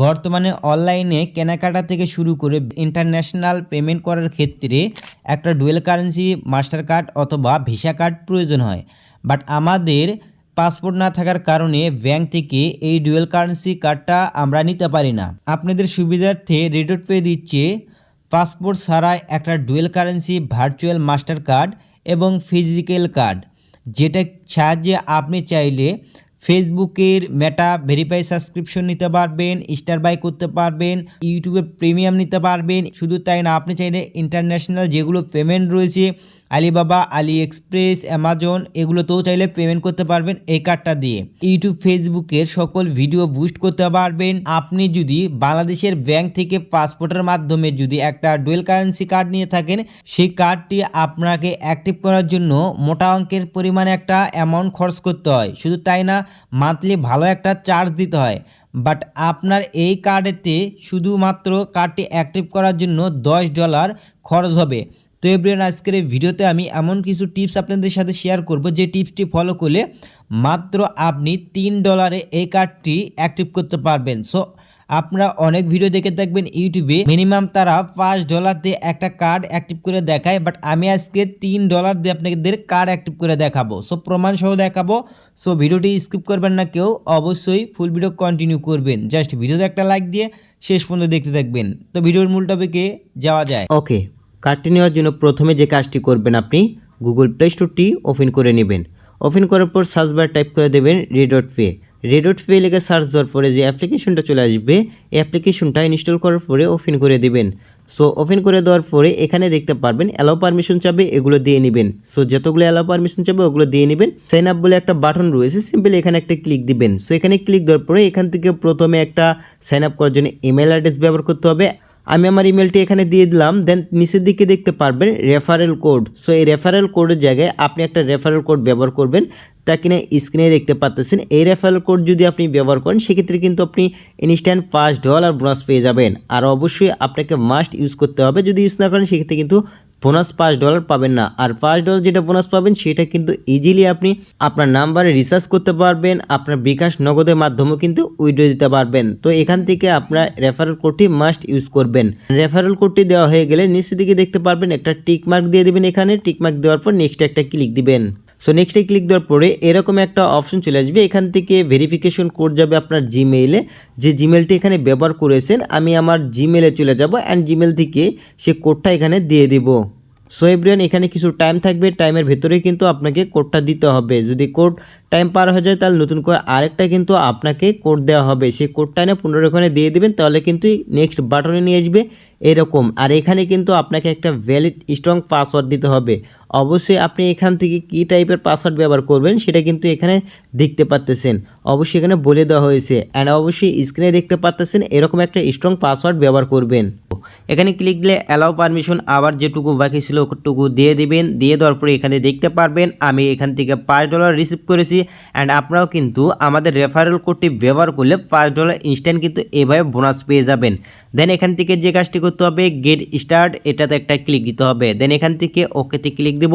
বর্তমানে অনলাইনে কেনাকাটা থেকে শুরু করে ইন্টারন্যাশনাল পেমেন্ট করার ক্ষেত্রে একটা ডুয়েল কারেন্সি মাস্টার কার্ড অথবা ভিসা কার্ড প্রয়োজন হয়। বাট আমাদের পাসপোর্ট না থাকার কারণে ব্যাংক থেকে এই ডুয়েল কারেন্সি কার্ডটা আমরা নিতে পারি না। আপনাদের সুবিধার্থে রেডট পে দিচ্ছে। পাসপোর্ট ছাড়াই একটা dual currency, virtual master card এবং ফিজিক্যাল কার্ড যেটা সাহায্যে আপনি চাইলে ফেসবুকের মেটা ভেরিফাই সাবস্ক্রিপশন নিতে পারবেন স্টার বাই করতে পারবেন ইউটিউবে প্রিমিয়াম নিতে পারবেন। শুধু তাই না, আপনি চাইলে ইন্টারন্যাশনাল যেগুলো পেমেন্ট রয়েছে আলিবাবা আলি এক্সপ্রেস অ্যামাজন এগুলোতেও চাইলে পেমেন্ট করতে পারবেন এই কার্ডটা দিয়ে। ইউটিউব, ফেসবুকের সকল ভিডিও বুস্ট করতে পারবেন। আপনি যদি বাংলাদেশের ব্যাংক থেকে পাসপোর্টের মাধ্যমে যদি একটা ডুয়েল কারেন্সি কার্ড নিয়ে থাকেন, সেই কার্ডটি আপনাকে অ্যাক্টিভ করার জন্য মোটা অঙ্কের পরিমাণে একটা অ্যামাউন্ট খরচ করতে হয়। শুধু তাই না মান্থলি ভালো একটা চার্জ দিতে হয়। বাট আপনার এই কার্ডেতে শুধুমাত্র কার্ডটি অ্যাক্টিভ করার জন্য দশ ডলার খরচ হবে। তো এভরিওয়ান আজকের এই ভিডিওতে আমি এমন কিছু টিপস আপনাদের সাথে শেয়ার করব। যে টিপসটি ফলো করলে মাত্র আপনি তিন ডলারে এই কার্ডটি অ্যাক্টিভ করতে পারবেন। সো আপনারা অনেক ভিডিও দেখে থাকবেন ইউটিউবে। মিনিমাম তারা পাঁচ ডলার দিয়ে একটা কার্ড অ্যাক্টিভ করে দেখায় বাট আমি আজকে তিন ডলার দিয়ে আপনাদের কার্ড অ্যাক্টিভ করে দেখাবো। সো প্রমাণ সহ দেখাবো। সো ভিডিওটি স্কিপ করবেন না কেউ, অবশ্যই ফুল ভিডিও কন্টিনিউ করবেন। জাস্ট ভিডিওতে একটা লাইক দিয়ে শেষ পর্যন্ত দেখতে থাকবেন। তো, ভিডিওর মূল টপিকে যাওয়া যায়। ওকে কার্ডটি নেওয়ার জন্য প্রথমে যে কাজটি করবেন আপনি গুগল প্লে স্টোরটি ওপেন করে নেবেন। ওপেন করার পর সার্চ বার টাইপ করে দেবেন রেডট পে রেডট পে লিখে সার্চ দেওয়ার পরে যে অ্যাপ্লিকেশনটা চলে আসবে, এই অ্যাপ্লিকেশনটা ইনস্টল করার পরে ওপেন করে দেবেন। সো ওপেন করে দেওয়ার পরে এখানে দেখতে পারবেন অ্যালাউ পারমিশন চাবে, এগুলো দিয়ে নেবেন। সো যতগুলো অ্যালাউ পারমিশন চাবে, ওগুলো দিয়ে নেবেন। সাইন আপ বলে একটা বাটন রয়েছে সিম্পলি এখানে একটা ক্লিক দিবেন। সো এখানে ক্লিক দেওয়ার পরে এখান থেকে প্রথমে একটা সাইন আপ করার জন্য ইমেল অ্যাড্রেস ব্যবহার করতে হবে। আমি আমার ইমেলটি এখানে দিয়ে দিলাম দেন নিচের দিকে দেখতে পারবেন রেফারেল কোড সো এই রেফারেল কোডের জায়গায় আপনি একটা রেফারেল কোড ব্যবহার করবেন, তা কিনা স্ক্রিনে দেখতে পাচ্ছেন এই রেফারেল কোড যদি আপনি ব্যবহার করেন, সেক্ষেত্রে কিন্তু আপনি ইনস্ট্যান্ট পাঁচ ডলার বোনাস পেয়ে যাবেন। আর অবশ্যই আপনাকে মাস্ট ইউজ করতে হবে। যদি ইউজ না করেন, সেক্ষেত্রে কিন্তু বোনাস পাঁচ ডলার পাবেন না। আর পাঁচ ডলার যেটা বোনাস পাবেন, সেটা কিন্তু ইজিলি আপনি আপনার নাম্বারে রিচার্জ করতে পারবেন, আপনার বিকাশ নগদের মাধ্যমেও কিন্তু উইড্রো দিতে পারবেন। তো এখান থেকে আপনার রেফারেল কোডটি মাস্ট ইউজ করবেন। রেফারেল কোডটি দেওয়া হয়ে গেলে নিচের দিকে দেখতে পারবেন, একটা টিক মার্ক দিয়ে দিবেন এখানে। টিক মার্ক দেওয়ার পর নেক্সট একটা ক্লিক দিবেন। সো নেক্সটে ক্লিক দেওয়ার পরে এরকম একটা অপশন চলে আসবে। এখান থেকে ভেরিফিকেশন কোড যাবে আপনার জিমেইলে যে জিমেলটি এখানে ব্যবহার করেছেন, আমি আমার জিমেলে চলে যাব অ্যান্ড জিমেল থেকে সে কোডটা এখানে দিয়ে দিব। সো এভরিওয়ান, এখানে কিছু টাইম থাকবে। টাইমের ভেতরে কিন্তু আপনাকে কোডটা দিতে হবে। যদি কোড টাইম পার হয়ে যায়, তাহলে নতুন করে আরেকটা কিন্তু আপনাকে কোড দেওয়া হবে। সেই কোডটা এনে পুনরায় ওখানে দিয়ে দিবেন, তাহলে কিন্তু নেক্সট বাটনে নিয়ে আসবে এরকম। আর এখানে কিন্তু আপনাকে একটা ভ্যালিড স্ট্রং পাসওয়ার্ড দিতে হবে। অবশ্যই আপনি এখান থেকে কী টাইপের পাসওয়ার্ড ব্যবহার করবেন, সেটা কিন্তু এখানে দেখতে পাচ্তেছেন অবশ্যই এখানে বলে দেওয়া হয়েছে। অ্যান্ড অবশ্যই স্ক্রিনে দেখতে পাচ্তেছেন এরকম একটা স্ট্রং পাসওয়ার্ড ব্যবহার করবেন। এখানে ক্লিক দিলে অ্যালাউ পারমিশন আবার যেটুকু বাকি ছিল ওটুকু দিয়ে দিবেন। দিয়ে দেওয়ার পরে এখানে দেখতে পারবেন, আমি এখান থেকে পাঁচ ডলার রিসিভ করেছি। অ্যান্ড আপনারাও কিন্তু আমাদের রেফারেল কোডটি ব্যবহার করলে পাঁচ ডলার ইনস্ট্যান্ট কিন্তু এভাবে বোনাস পেয়ে যাবেন। দেন এখান থেকে যে কাজটি করতে হবে গেট স্টার্ট এটাতে একটা ক্লিক দিতে হবে। দেন এখান থেকে ওকেতে ক্লিক দেব।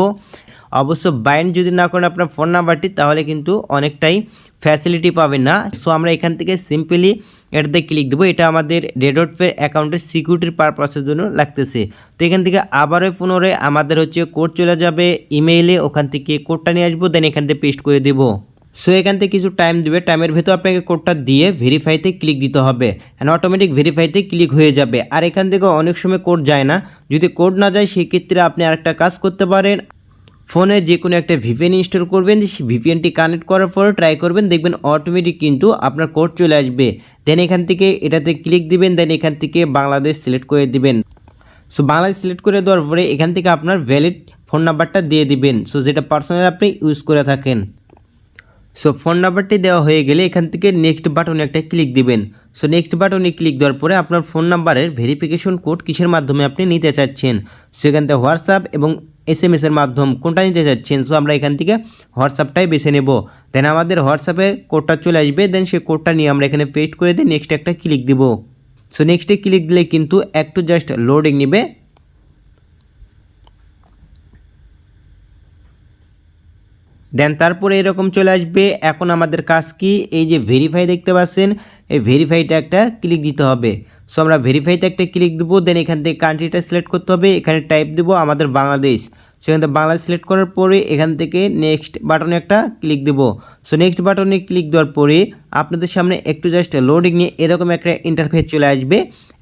অবশ্য বাইন্ড যদি না করেন আপনার ফোন নাম্বারটি তাহলে কিন্তু অনেকটাই ফ্যাসিলিটি পাবেন না। সো আমরা এখান থেকে সিম্পলি এটাতে ক্লিক দেবো। এটা আমাদের রেডট পে অ্যাকাউন্টের সিকিউরিটির পারপাসের জন্য লাগতেছে। তো এখান থেকে আবারও পুনরায় আমাদের হচ্ছে কোড চলে যাবে ইমেইলে ওখান থেকে কোডটা নিয়ে আসব দেন এখান থেকে পেস্ট করে দেবো। সো এখান থেকে কিছু টাইম দেবে। টাইমের ভেতর আপনাকে কোডটা দিয়ে ভেরিফাইতে ক্লিক দিতে হবে। অ্যান্ড অটোমেটিক ভেরিফাইতে ক্লিক হয়ে যাবে। আর এখান থেকে অনেক সময় কোড যায় না। যদি কোড না যায়, সেক্ষেত্রে আপনি আরেকটা কাজ করতে পারেন। ফোনে যে কোনো একটা ভিপিএন ইনস্টল করবেন, সেই ভিপিএনটি কানেক্ট করার পরে ট্রাই করবেন, দেখবেন অটোমেটিক কিন্তু আপনার কোড চলে আসবে। দেন এখান থেকে এটাতে ক্লিক দিবেন দেন এখান থেকে বাংলাদেশ সিলেক্ট করে দিবেন। সো বাংলাদেশ সিলেক্ট করে দেওয়ার পরে এখান থেকে আপনার ভ্যালিড ফোন নাম্বারটা দিয়ে দিবেন। সো যেটা পার্সোনাল আপনি ইউজ করে থাকেন। সো ফোন নাম্বারটি দেওয়া হয়ে গেলে এখান থেকে নেক্সট বাটনে একটা ক্লিক দিবেন। সো নেক্সট বাটনে ক্লিক দেওয়ার পরে আপনার ফোন নাম্বারের ভেরিফিকেশন কোড কিসের মাধ্যমে আপনি নিতে চাচ্ছেন? সো এখান থেকে হোয়াটসঅ্যাপ এবং এস এম এসের মাধ্যম, কোনটা নিতে চাচ্ছেন? সো আমরা এখান থেকে হোয়াটসঅ্যাপটাই বেছে নেব। দেন আমাদের হোয়াটসঅ্যাপে কোডটা চলে আসবে। দেন সেই কোডটা নিয়ে আমরা এখানে পেস্ট করে দিয়ে নেক্সট একটা ক্লিক দিব। সো নেক্সটে ক্লিক দিলে কিন্তু একটু জাস্ট লোডিং নেবে। দেন তারপরে এরকম চলে আসবে। এখন আমাদের কাজ কি? এই যে ভেরিফাই দেখতে পাচ্ছেন এই ভেরিফাইটা একটা ক্লিক দিতে হবে। সো আমরা ভেরিফাইতে একটা ক্লিক দেবো দেন এখান থেকে কান্ট্রিটা সিলেক্ট করতে হবে। এখানে টাইপ দেবো আমাদের বাংলাদেশ। সেখান থেকে বাংলাদেশ সিলেক্ট করার পরে এখান থেকে নেক্সট বাটনে একটা ক্লিক দেবো। সো নেক্সট বাটনে ক্লিক দেওয়ার পরে আপনাদের সামনে একটু জাস্ট লোডিং নিয়ে এরকম একটা ইন্টারফেস চলে আসবে।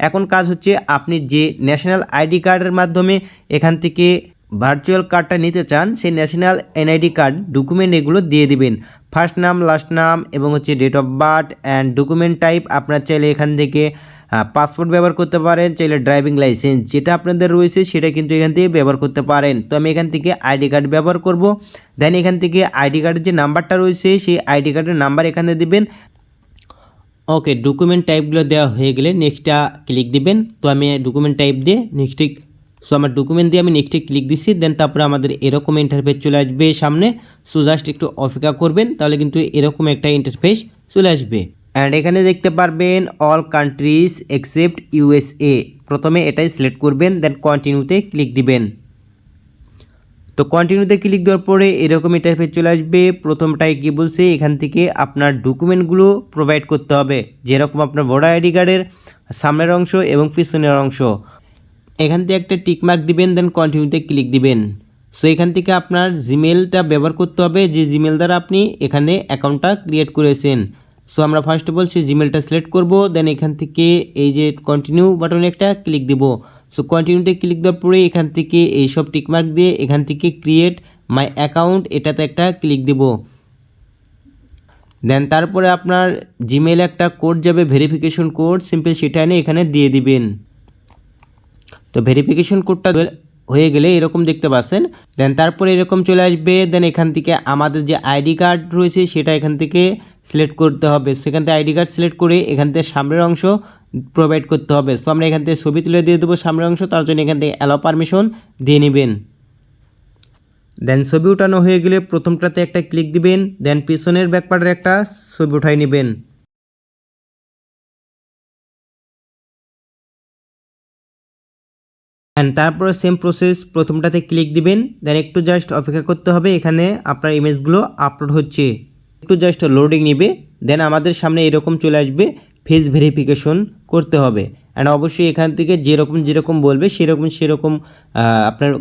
এখন কাজ হচ্ছে আপনি যে ন্যাশনাল আইডি কার্ডের মাধ্যমে এখান থেকে ভার্চুয়াল কার্ডটা নিতে চান, সেই ন্যাশনাল এনআইডি কার্ড ডকুমেন্ট এগুলো দিয়ে দিবেন। ফার্স্ট নাম, লাস্ট নাম এবং হচ্ছে date of birth and document type আপনার চাইলে এখান থেকে পাসপোর্ট ব্যবহার করতে পারেন, চাইলে ড্রাইভিং লাইসেন্স যেটা আপনাদের রয়েছে সেটা কিন্তু এখান থেকে ব্যবহার করতে পারেন। তো আমি এখান থেকে আইডি কার্ড ব্যবহার করব দেন এখান থেকে আইডি কার্ডের যে নাম্বারটা রয়েছে সেই আইডি কার্ডের নাম্বার এখানে দিবেন। ওকে ডকুমেন্ট টাইপগুলো দেওয়া হয়ে গেলে নেক্সটটা ক্লিক দিবেন। তো আমি ডকুমেন্ট টাইপ দিয়ে নেক্সটে সো আমার ডকুমেন্ট দিয়ে আমি নেক্সটে ক্লিক দিচ্ছি দেন তারপরে আমাদের এরকম ইন্টারফেস চলে আসবে সামনে। সো জাস্ট একটু অপেক্ষা করবেন, তাহলে কিন্তু এরকম একটা ইন্টারফেস চলে আসবে। অ্যান্ড এখানে দেখতে পারবেন অল কান্ট্রিজ এক্সেপ্ট ইউএসএ প্রথমে এটাই সিলেক্ট করবেন দেন কন্টিনিউতে ক্লিক দিবেন। তো কন্টিনিউতে ক্লিক দেওয়ার পরে এরকম ইন্টারফেস চলে আসবে। প্রথমটাই কী বলছে, এখান থেকে আপনার ডকুমেন্টগুলো প্রোভাইড করতে হবে। যেরকম আপনার ভোটার আইডি কার্ডের সামনের অংশ এবং পিছনের অংশ। এখান থেকে একটা টিকমার্ক দিবেন দেন কন্টিনিউতে ক্লিক দিবেন। সো এখান থেকে আপনার জিমেলটা ব্যবহার করতে হবে, যে জিমেল দ্বারা আপনি এখানে অ্যাকাউন্টটা ক্রিয়েট করেছেন। সো আমরা ফার্স্ট অফ অল সেই জিমেলটা সিলেক্ট করব দেন এখান থেকে এই যে কন্টিনিউ বাটনে একটা ক্লিক দিব। সো কন্টিনিউতে ক্লিক দেওয়ার পরে এখান থেকে এই সব টিকমার্ক দিয়ে এখান থেকে ক্রিয়েট মাই অ্যাকাউন্ট এটাতে একটা ক্লিক দিব। দেন তারপরে আপনার জিমেল একটা কোড যাবে ভেরিফিকেশন কোড সিম্পল সেটা এনে এখানে দিয়ে দিবেন। তো ভেরিফিকেশন কোডটা হয়ে গেলে এরকম দেখতে পাচ্ছেন। দেন তারপরে এরকম চলে আসবে দেন এখান থেকে আমাদের যে আইডি কার্ড রয়েছে সেটা এখান থেকে সিলেক্ট করতে হবে। সেখান থেকে আইডি কার্ড সিলেক্ট করে এখান থেকে সামনের অংশ প্রোভাইড করতে হবে। সো আমরা এখান থেকে ছবি তুলে দিয়ে দেবো সামনের অংশ, তার জন্য এখান থেকে অ্যালাও পারমিশন দিয়ে নেবেন। দেন ছবি উঠানো হয়ে গেলে প্রথমটাতে একটা ক্লিক দিবেন দেন পিছনের ব্যাকপার্টের একটা ছবি উঠাই নেবেন। অ্যান্ড তারপরে সেম প্রসেস প্রথমটাতে ক্লিক দিবেন দেন একটু জাস্ট অপেক্ষা করতে হবে, এখানে আপনার ইমেজগুলো আপলোড হচ্ছে। একটু জাস্ট লোডিং নিবে দেন আমাদের সামনে এরকম চলে আসবে ফেস ভেরিফিকেশন করতে হবে। অ্যান্ড অবশ্যই এখান থেকে যেরকম যেরকম বলবে, সেরকম সেরকম আপনার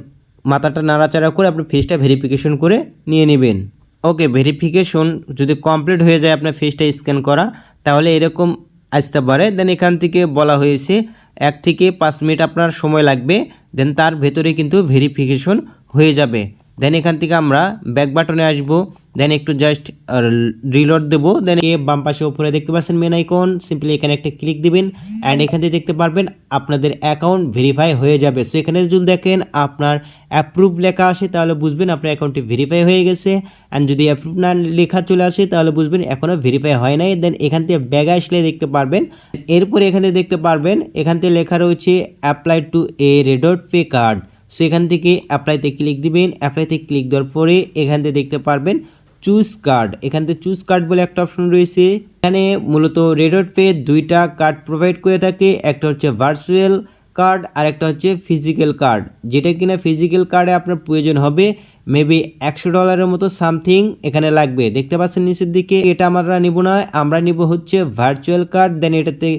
মাথাটা নাড়াচাড়া করে আপনার ফেসটা ভেরিফিকেশন করে নিয়ে নেবেন। ওকে ভেরিফিকেশন যদি কমপ্লিট হয়ে যায় আপনার ফেসটা স্ক্যান করা, তাহলে এরকম আসতে পারে। দেন এখান থেকে বলা হয়েছে এক থেকে পাঁচ মিনিট আপনার সময় লাগবে দেন তার ভেতরে কিন্তু ভেরিফিকেশন হয়ে যাবে। দেন এখান থেকে আমরা ব্যাক বাটনে আসব। দেন একটু জাস্ট রিলোড দেবো। দেন এ বাম পাশে উপরে দেখতে পাচ্ছেন মেন আইকন সিম্পলি এখানে একটা ক্লিক দিবেন। অ্যান্ড এখান থেকে দেখতে পারবেন আপনাদের অ্যাকাউন্ট ভেরিফাই হয়ে যাবে। সো এখানে যদি দেখেন আপনার অ্যাপ্রুভ লেখা আসে, তাহলে বুঝবেন আপনার অ্যাকাউন্টটি ভেরিফাই হয়ে গেছে। অ্যান্ড যদি অ্যাপ্রুভ না লেখা চলে আসে, তাহলে বুঝবেন এখনও ভেরিফাই হয় নাই। দেন এখান থেকে ব্যাগ আসলে দেখতে পারবেন। এরপরে এখানে দেখতে পারবেন, এখান থেকে লেখা রয়েছে apply to a RedotPay card so এখান থেকে অ্যাপ্লাইতে ক্লিক দিবেন। অ্যাপ্লাইতে ক্লিক দেওয়ার পরে এখান থেকে দেখতে পারবেন চুজ কার্ড এখান থেকে চুজ কার্ড বলে একটা অপশন রয়েছে। এখানে মূলত রেডট পে দুইটা কার্ড প্রোভাইড করে থাকে। একটা হচ্ছে ভার্চুয়াল কার্ড আর একটা হচ্ছে ফিজিক্যাল কার্ড যেটা কিনা ফিজিক্যাল কার্ডে আপনার প্রয়োজন হবে মেবি একশো ডলারের মতো সামথিং এখানে লাগবে। দেখতে পাচ্ছেন নিচের দিকে, এটা আমরা নিব না। আমরা নিব হচ্ছে ভার্চুয়াল কার্ড দেন এটাতে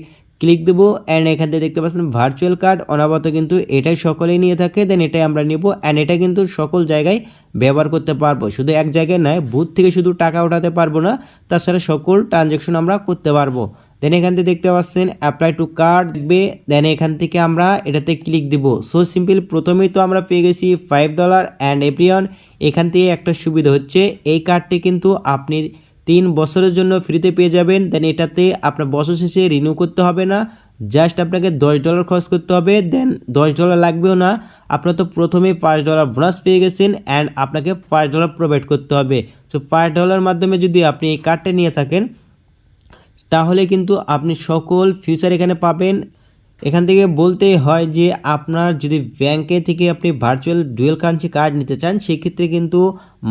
ক্লিক দেবো অ্যান্ড এখান থেকে দেখতে পাচ্ছেন ভার্চুয়াল কার্ড অনাবত কিন্তু এটাই সকলেই নিয়ে থাকে দেন এটাই আমরা নেব অ্যান্ড এটা কিন্তু সকল জায়গায় ব্যবহার করতে পারব। শুধু এক জায়গায় নয়, বুথ থেকে শুধু টাকা ওঠাতে পারব না, তাছাড়া সকল ট্রানজ্যাকশন আমরা করতে পারব। দেন এখান থেকে দেখতে পাচ্ছেন অ্যাপ্লাই টু কার্ড দেখবে দেন এখান থেকে আমরা এটাতে ক্লিক দিব। সো সিম্পল প্রথমেই তো আমরা পেয়ে গেছি ফাইভ ডলার অ্যান্ড এভরিওয়ান এখান থেকে একটা সুবিধা হচ্ছে, এই কার্ডটি কিন্তু আপনি তিন বছরের জন্য ফ্রিতে পেয়ে যাবেন। দেন এটাতে আপনার বছর শেষে রিনিউ করতে হবে না। জাস্ট আপনাকে দশ ডলার খরচ করতে হবে। দেন দশ ডলার লাগবেও না। আপনার তো প্রথমেই পাঁচ ডলার বোনাস পেয়ে গেছেন অ্যান্ড আপনাকে পাঁচ ডলার প্রোভাইড করতে হবে। সো পাঁচ ডলার মাধ্যমে যদি আপনি এই কার্ডটা নিয়ে থাকেন, তাহলে কিন্তু আপনি সকল ফিউচার এখানে পাবেন। এখান থেকে বলতে হয় যে আপনার যদি ব্যাংকে থেকে আপনি ভার্চুয়াল ডুয়েল কারেন্সি কার্ড নিতে চান, সেক্ষেত্রে কিন্তু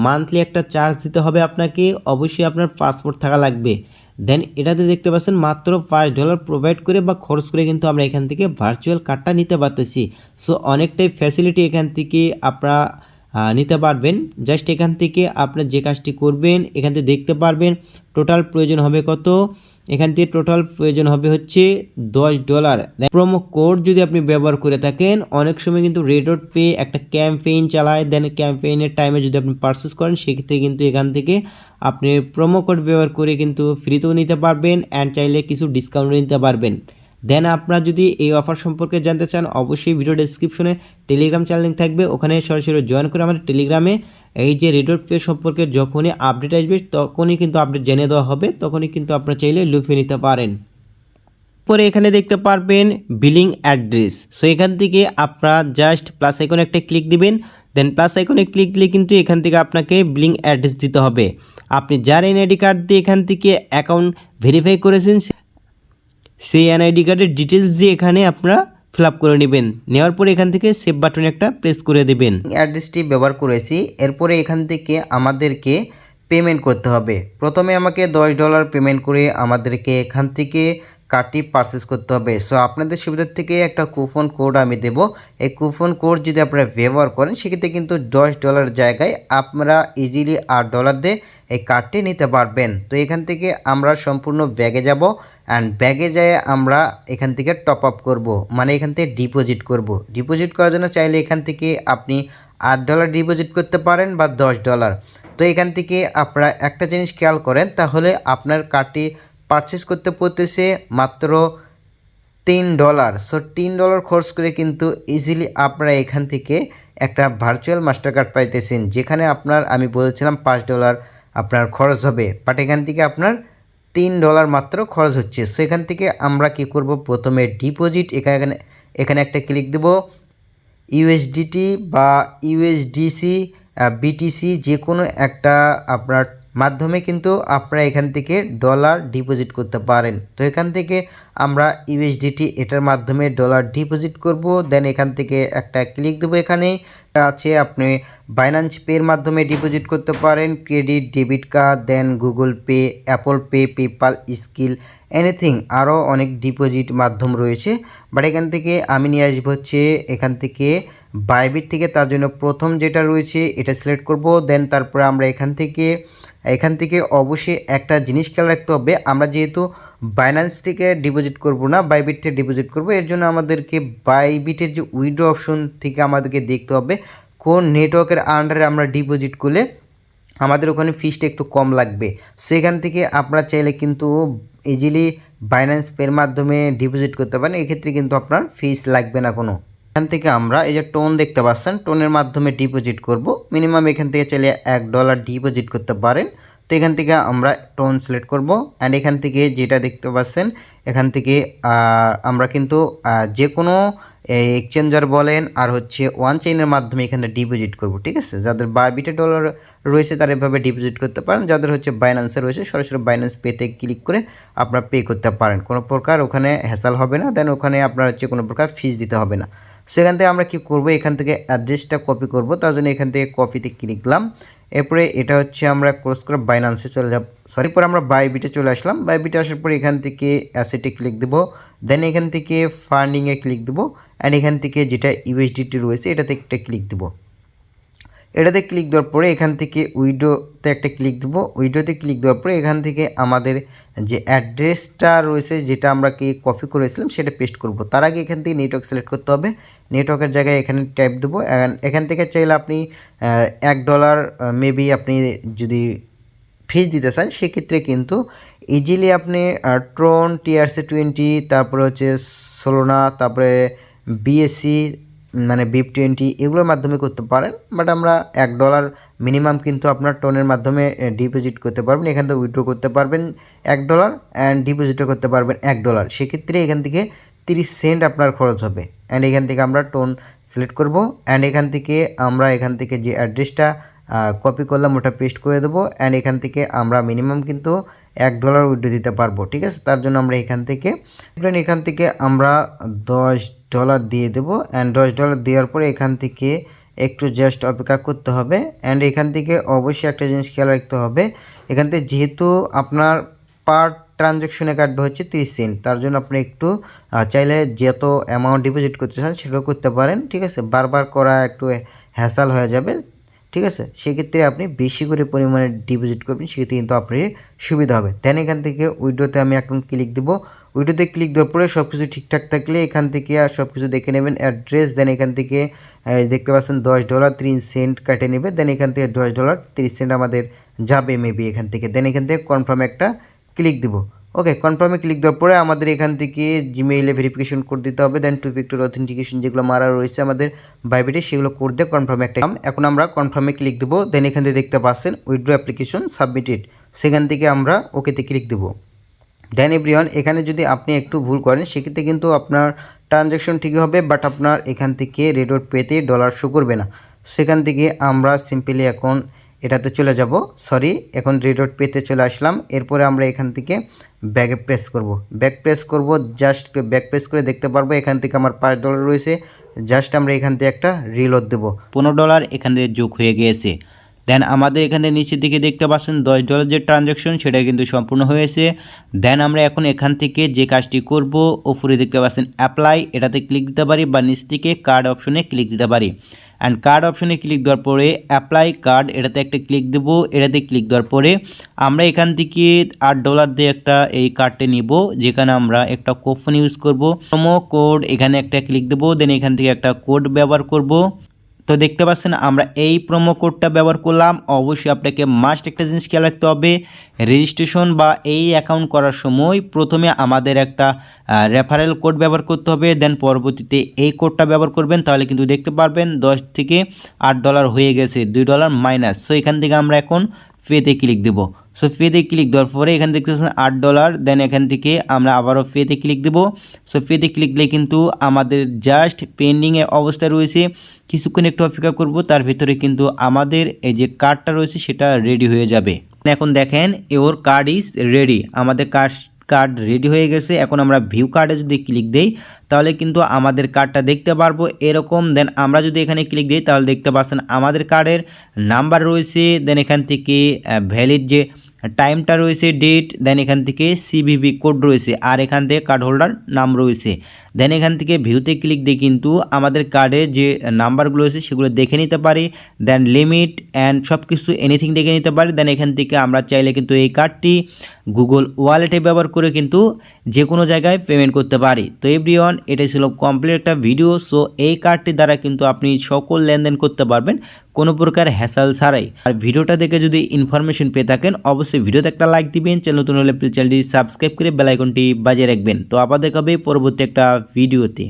মান্থলি একটা চার্জ দিতে হবে আপনাকে। অবশ্যই আপনার পাসপোর্ট থাকা লাগবে। দেন এটাতে দেখতে পাচ্ছেন মাত্র পাঁচ ডলার প্রোভাইড করে বা খরচ করে কিন্তু আমরা এখান থেকে ভার্চুয়াল কার্ডটা নিতে পারতেছি। সো অনেকটাই ফ্যাসিলিটি এখান থেকে আপনারা নিতে পারবেন। জাস্ট এখান থেকে আপনার যে কাজটি করবেন, এখান থেকে দেখতে পারবেন টোটাল প্রয়োজন হবে কত? এখান থেকে টোটাল প্রয়োজন হবে হচ্ছে দশ ডলার প্রোমো কোড যদি আপনি ব্যবহার করে থাকেন, অনেক সময় কিন্তু রেডট পে একটা ক্যাম্পেইন চালায়। দেন ক্যাম্পেইনের টাইমে যদি আপনি পারচেস করেন, সেক্ষেত্রে কিন্তু এখান থেকে আপনি প্রোমো কোড ব্যবহার করে কিন্তু ফ্রিতেও নিতে পারবেন অ্যান্ড চাইলে কিছু ডিসকাউন্ট নিতে পারবেন। দেন আপনারা যদি এই অফার সম্পর্কে জানতে চান, অবশ্যই ভিডিও ডেসক্রিপশনে টেলিগ্রাম চ্যানেল লিঙ্ক থাকবে। ওখানে সরাসরি জয়েন করে আমাদের টেলিগ্রামে এই যে রেডট পে সম্পর্কে যখনই আপডেট আসবে, তখনই কিন্তু আপডেট জেনে দেওয়া হবে। তখনই কিন্তু আপনারা চাইলে লুফে নিতে পারেন। পরে এখানে দেখতে পারবেন বিলিং অ্যাড্রেস সো এখান থেকে আপনারা জাস্ট প্লাস আইকনে একটা ক্লিক দিবেন। দেন প্লাস আইকনে ক্লিক দিলে কিন্তু এখান থেকে আপনাকে বিলিং অ্যাড্রেস দিতে হবে। আপনি যার এনআইডি কার্ড দিয়ে এখান থেকে অ্যাকাউন্ট ভেরিফাই করেছেন সেই এনআইডি কার্ডের ডিটেলস দিয়ে এখানে আপনারা ফিল আপ করে নেবেন। নেওয়ার পরে এখান থেকে সেভ বাটনে একটা প্রেস করে দেবেন। অ্যাড্রেসটি ব্যবহার করেছি। এরপরে এখান থেকে আমাদেরকে পেমেন্ট করতে হবে। প্রথমে আমাকে দশ ডলার পেমেন্ট করে আমাদেরকে এখান থেকে কার্ডটি পারচেস করতে হবে। সো আপনাদের সুবিধার থেকে একটা কুপন কোড আমি দেব। এই কুপন কোড যদি আপনারা ব্যবহার করেন, সেক্ষেত্রে কিন্তু দশ ডলার জায়গায় আপনারা ইজিলি আট ডলার দিয়ে এই কার্ডটি নিতে পারবেন। তো, এখান থেকে আমরা সম্পূর্ণ ব্যাগে যাব অ্যান্ড ব্যাগে যেয়ে আমরা এখান থেকে টপ আপ করব। মানে এখান থেকে ডিপোজিট করব। ডিপোজিট করার জন্য চাইলে এখান থেকে আপনি আট ডলার ডিপোজিট করতে পারেন বা দশ ডলার তো, এখান থেকে আপনারা একটা জিনিস খেয়াল করেন, তাহলে আপনার কার্ডটি পারচেস করতে পড়তেছে মাত্র তিন ডলার সো তিন ডলার খরচ করে কিন্তু ইজিলি আপনারা এখান থেকে একটা ভার্চুয়াল মাস্টার কার্ড পাইতেছেন, যেখানে আপনার, আমি বলেছিলাম পাঁচ ডলার আপনার খরচ হবে বাট এখান থেকে আপনার তিন ডলার মাত্র খরচ হচ্ছে। সো এখান থেকে আমরা কি করব? প্রথমে ডিপোজিট এখানে এখানে একটা ক্লিক দেবো। ইউএসডিটি বা ইউএসডিসি বিটিসি যে কোনো একটা আপনার মাধ্যমে কিন্তু আপনারা এখান থেকে ডলার ডিপোজিট করতে পারেন। তো এখান থেকে আমরা ইউএসডিটি এটার মাধ্যমে ডলার ডিপোজিট করব দেন এখান থেকে একটা ক্লিক দেবো এখানে। আছে আপনি বাইন্যান্স পের মাধ্যমে ডিপোজিট করতে পারেন credit debit card then Google Pay Apple Pay PayPal Skrill anything আরও অনেক ডিপোজিট মাধ্যম রয়েছে। বাট এখান থেকে আমি নিয়ে আসব হচ্ছে এখান থেকে বাইবিট থেকে, তার জন্য প্রথম যেটা রয়েছে এটা সিলেক্ট করব দেন তারপরে আমরা এখান থেকে এখান থেকে অবশ্যই একটা জিনিস খেয়াল রাখতে হবে। আমরা যেহেতু বাইন্যান্স থেকে ডিপোজিট করব না বাইবিট থেকে ডিপোজিট করব, এর জন্য আমাদেরকে বাইবিটের যে উইডো অপশন থেকে আমাদেরকে দেখতে হবে। কোন নেটওয়ার্কের আন্ডারে আমরা ডিপোজিট করলে আমাদের ওখানে ফিসটা একটু কম লাগবে। সেখান থেকে আপনারা চাইলে কিন্তু ইজিলি বাইন্যান্স পের মাধ্যমে ডিপোজিট করতে পারেন। এক্ষেত্রে কিন্তু আপনার ফিস লাগবে না কোনো। এখান থেকে আমরা এই যে টোন দেখতে পাচ্ছেন টোনের মাধ্যমে ডিপোজিট করব। মিনিমাম এখান থেকে চাইলে এক ডলার ডিপোজিট করতে পারেন। তো এখান থেকে আমরা টোন সিলেক্ট করব। অ্যান্ড এখান থেকে যেটা দেখতে পাচ্ছেন, এখান থেকে আমরা কিন্তু যে কোনো এক্সচেঞ্জার বলেন আর হচ্ছে ওয়ান চেইনের মাধ্যমে এখানে ডিপোজিট করব, ঠিক আছে? যাদের বাইবিটে ডলার রয়েছে, তারা এভাবে ডিপোজিট করতে পারেন। যাদের হচ্ছে বাইন্যান্সে রয়েছে, সরাসরি বাইন্যান্স পেতে ক্লিক করে আপনারা পে করতে পারেন। কোনো প্রকার ওখানে হ্যাসাল হবে না। দেন ওখানে আপনার হচ্ছে কোনো প্রকার ফিস দিতে হবে না। সেখান থেকে আমরা কি করব? এখান থেকে অ্যাড্রেসটা কপি করব। তার জন্য এখান থেকে কপিতে ক্লিক দিলাম। এরপরে এটা হচ্ছে আমরা ক্রস করে বাইনান্সে চলে যাব। সরি পরে আমরা বাইবিটে চলে আসলাম। বাইবিটে আসার পরে এখান থেকে অ্যাসেটে ক্লিক দেবো। দেন এখান থেকে ফান্ডিংয়ে ক্লিক দেবো। অ্যান্ড এখান থেকে যেটা ইউএসডিটি রয়েছে, এটাতে একটা ক্লিক দেবো। এটাতে ক্লিক দেওয়ার পরে এখান থেকে উইডোতে একটা ক্লিক দেবো। উইডোতে ক্লিক দেওয়ার পরে এখান থেকে আমাদের যে অ্যাড্রেসটা রয়েছে, যেটা আমরা কি কপি করেছিলাম, সেটা পেস্ট করব। তার আগে এখান থেকে নেটওয়ার্ক সিলেক্ট করতে হবে। নেটওয়ার্কের জায়গায় এখানে টাইপ দেবো। এখান- থেকে চাইলে আপনি এক ডলার মেবি আপনি যদি ফিজ দিতে চান, সেক্ষেত্রে কিন্তু ইজিলি আপনি ট্রোন টিআরসি টোয়েন্টি তারপরে হচ্ছে সোলোনা তারপরে বিএসসি মানে বিপ টোয়েন্টি এগুলোর মাধ্যমে করতে পারেন বাট আমরা এক ডলার মিনিমাম কিন্তু আপনার টোনের মাধ্যমে ডিপোজিট করতে পারবেন। এখান থেকে উইথড্র করতে পারবেন এক ডলার অ্যান্ড ডিপোজিটও করতে পারবেন এক ডলার সেক্ষেত্রে এখান থেকে তিরিশ সেন্ট আপনার খরচ হবে। অ্যান্ড এখান থেকে আমরা টোন সিলেক্ট করব। অ্যান্ড এখান থেকে আমরা এখান থেকে যে অ্যাড্রেসটা কপি করলাম, ওটা পেস্ট করে দেবো। অ্যান্ড এখান থেকে আমরা মিনিমাম কিন্তু এক ডলার উইড্রো দিতে পারব, ঠিক আছে? তার জন্য আমরা এখান থেকে এখান থেকে আমরা দশ ডলার দিয়ে দেবো অ্যান্ড দশ ডলার দেওয়ার পরে এখান থেকে একটু জাস্ট অপেক্ষা করতে হবে অ্যান্ড এখান থেকে অবশ্যই একটা জিনিস খেয়াল রাখতে হবে, এখান থেকে যেহেতু আপনার পার ট্রানজ্যাকশনে কাটবে হচ্ছে তিরিশ সেন্ট তার জন্য আপনি একটু চাইলে যত অ্যামাউন্ট ডিপোজিট করতে চান সেটাও করতে পারেন, ঠিক আছে? বারবার করা একটু হ্যাসাল হয়ে যাবে ঠিক আছে? সেক্ষেত্রে আপনি বেশি করে পরিমাণে ডিপোজিট করবেন, সেক্ষেত্রে কিন্তু আপনার সুবিধা হবে। দেন এখান থেকে উইডোতে আমি এখন ক্লিক দেবো। উইডোতে ক্লিক দেওয়ার পরে সব কিছু ঠিকঠাক থাকলে এখান থেকে আর সব কিছু দেখে নেবেন। অ্যাড্রেস দেন এখান থেকে দেখতে পাচ্ছেন দশ ডলার তিরিশ সেন্ট কেটে নেবে। দেন এখান থেকে দশ ডলার তিরিশ সেন্ট আমাদের যাবে মেবি এখান থেকে। দেন এখান থেকে কনফার্ম একটা ক্লিক দেবো। ওকে কনফার্মে ক্লিক দেওয়ার পরে আমাদের এখান থেকে জিমেইলে ভেরিফিকেশন কোড দিতে হবে দেন টু ফ্যাক্টর অথেন্টিকেশন যেগুলো মারা রয়েছে আমাদের বাইবেটে সেগুলো কোড দিয়ে কনফার্মে একটা। এখন আমরা কনফার্মে ক্লিক দেবো দেন এখান থেকে দেখতে পাচ্ছেন উইড্রো অ্যাপ্লিকেশন সাবমিটেড সেখান থেকে আমরা ওকেতে ক্লিক দেবো। দেন এভরিওয়ান এখানে যদি আপনি একটু ভুল করেন, সেক্ষেত্রে কিন্তু আপনার ট্রানজ্যাকশন ঠিকই হবে বাট আপনার এখান থেকে রেডোট পেতে ডলার শো করবে না। সেখান থেকে আমরা সিম্পলি এখন এটাতে চলে যাব। সরি এখন রেডোট পেতে চলে আসলাম। এরপরে আমরা এখান থেকে ব্যাগে প্রেস করব। ব্যাক প্রেস করব জাস্ট ব্যাক প্রেস করে দেখতে পারব এখান থেকে আমার পাঁচ ডলার রয়েছে। জাস্ট আমরা এখান থেকে একটা রিলোড দেবো। পনেরো ডলার এখান থেকে যোগ হয়ে গিয়েছে। দেন আমাদের এখানে নিচের দিকে দেখতে পাচ্ছেন, দশ ডলার যে ট্রানজ্যাকশন সেটা কিন্তু সম্পূর্ণ হয়েছে। দেন আমরা এখন এখান থেকে যে কাজটি করব, ওপরে দেখতে পাচ্ছেন অ্যাপ্লাই এটাতে ক্লিক দিতে পারি বা নিচ থেকে কার্ড অপশনে ক্লিক দিতে পারি। অ্যান্ড কার্ড অপশনে ক্লিক দেওয়ার পরে অ্যাপ্লাই কার্ড এটাতে একটা ক্লিক দেবো, এটাতে ক্লিক দেওয়ার পরে আমরা এখান থেকে আট ডলার দিয়ে একটা এই কার্ডটা নিব, যেখানে আমরা একটা কোপন ইউজ করব। প্রোমো কোড এখানে একটা ক্লিক দেবো দেন এখান থেকে একটা কোড ব্যবহার করব। তো দেখতে পাচ্ছেন, আমরা এই প্রোমো কোডটা ব্যবহার করলাম। অবশ্যই আপনাকে মাস্ট একটা জিনিস খেয়াল রাখতে হবে। রেজিস্ট্রেশন বা এই অ্যাকাউন্ট করার সময় প্রথমে আমাদের একটা রেফারেল কোড ব্যবহার করতে হবে। দেন পরবর্তীতে এই কোডটা ব্যবহার করবেন, তাহলে কিন্তু দেখতে পারবেন দশ থেকে আট ডলার হয়ে গেছে, দুই ডলার মাইনাস সো এখান থেকে আমরা এখন ফেতে ক্লিক দেবো। সো ফেতে ক্লিক দেওয়ার পরে এখান দেখতে পাচ্ছেন আট ডলার দেন এখান থেকে আমরা আবারও ফেতে ক্লিক দেবো। সো ফেতে ক্লিক দিলে কিন্তু আমাদের জাস্ট পেন্ডিংয়ে অবস্থা রয়েছে। কিছুক্ষণ একটু অপেক্ষা করব, তার ভিতরে কিন্তু আমাদের এই যে কার্ডটা রয়েছে, সেটা রেডি হয়ে যাবে। এখন দেখেন ওর কার্ড ইজ রেডি আমাদের কার্ড কার্ড রেডি হয়ে গেছে। এখন আমরা ভিউ কার্ডে যদি ক্লিক দেই, তাহলে কিন্তু আমাদের কার্ডটা দেখতে পারব এরকম। দেন আমরা যদি এখানে ক্লিক দিই, তাহলে দেখতে পাচ্ছেন আমাদের কার্ডের নাম্বার রয়েছে। দেন এখান থেকে ভ্যালিড যে টাইমটা রয়েছে ডেট দেন এখান থেকে সিভিভি কোড রয়েছে, আর এখান থেকে কার্ড হোল্ডার নাম রয়েছে। দেন এখান থেকে ভিউতে ক্লিক দিয়ে কিন্তু আমাদের কার্ডে যে নাম্বারগুলো রয়েছে সেগুলো দেখে নিতে পারি। দেন লিমিট অ্যান্ড সব কিছু এনিথিং দেখে নিতে পারি। দেন এখান থেকে আমরা চাইলে কিন্তু এই কার্ডটি গুগল ওয়ালেটে ব্যবহার করে কিন্তু যে কোনো জায়গায় পেমেন্ট করতে পারি। তো এভরিওয়ান এটাই ছিল কমপ্লিট একটা ভিডিও সো এই কার্ডটি দ্বারা কিন্তু আপনি সকল লেনদেন করতে পারবেন কোনো প্রকার হ্যাসাল ছাড়াই। আর ভিডিওটা দেখে যদি ইনফরমেশন পেয়ে থাকেন, অবশ্যই ভিডিওতে একটা লাইক দিবেন চ্যানেল নতুন হলে চ্যানেলটি সাবস্ক্রাইব করে বেলাইকনটি বাজিয়ে রাখবেন। তো আবার দেখাবে পরবর্তী একটা ভিডিওতে